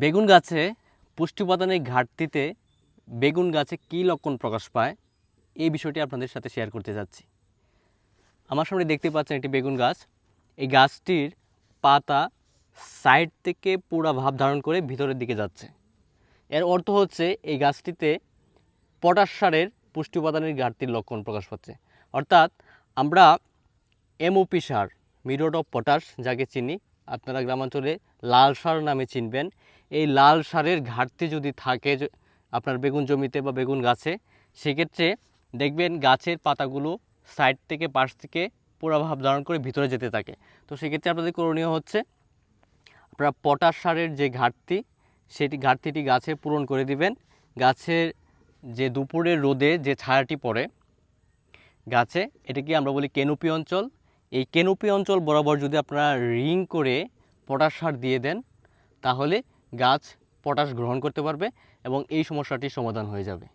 বেগুন গাছে পুষ্টি উপাদানের ঘাটতিতে বেগুন গাছে কী লক্ষণ প্রকাশ পায়, এই বিষয়টি আপনাদের সাথে শেয়ার করতে যাচ্ছি। আমার সামনে দেখতে পাচ্ছেন একটি বেগুন গাছ। এই গাছটির পাতা সাইড থেকে পুরা ভাব ধারণ করে ভিতরের দিকে যাচ্ছে। এর অর্থ হচ্ছে এই গাছটিতে পটাশ সারের পুষ্টি উপাদানের ঘাটতির লক্ষণ প্রকাশ পাচ্ছে। অর্থাৎ আমরা এমওপি সার মিরোড অফ পটাশ, যাকে চিনি, আপনারা গ্রামাঞ্চলে লাল সার নামে চিনবেন। এই লাল সারের ঘাটতি যদি থাকে আপনার বেগুন জমিতে বা বেগুন গাছে, সেক্ষেত্রে দেখবেন গাছের পাতাগুলো সাইড থেকে পাশ থেকে ভাব ধারণ করে ভিতরে যেতে থাকে। তো সেক্ষেত্রে আপনাদের করণীয় হচ্ছে, আপনারা পটাশ সারের যে ঘাটতি, সেটি ঘাটতিটি গাছে পূরণ করে দিবেন। গাছের যে দুপুরের রোদে যে ছায়াটি পড়ে, গাছে, এটাকে আমরা বলি কেনুপি অঞ্চল। এই কেনুপি অঞ্চল বরাবর যদি আপনারা রিং করে পটাশ সার দিয়ে দেন, তাহলে গাছ পটাশ গ্রহণ করতে পারবে এবং এই সমস্যাটির সমাধান হয়ে যাবে।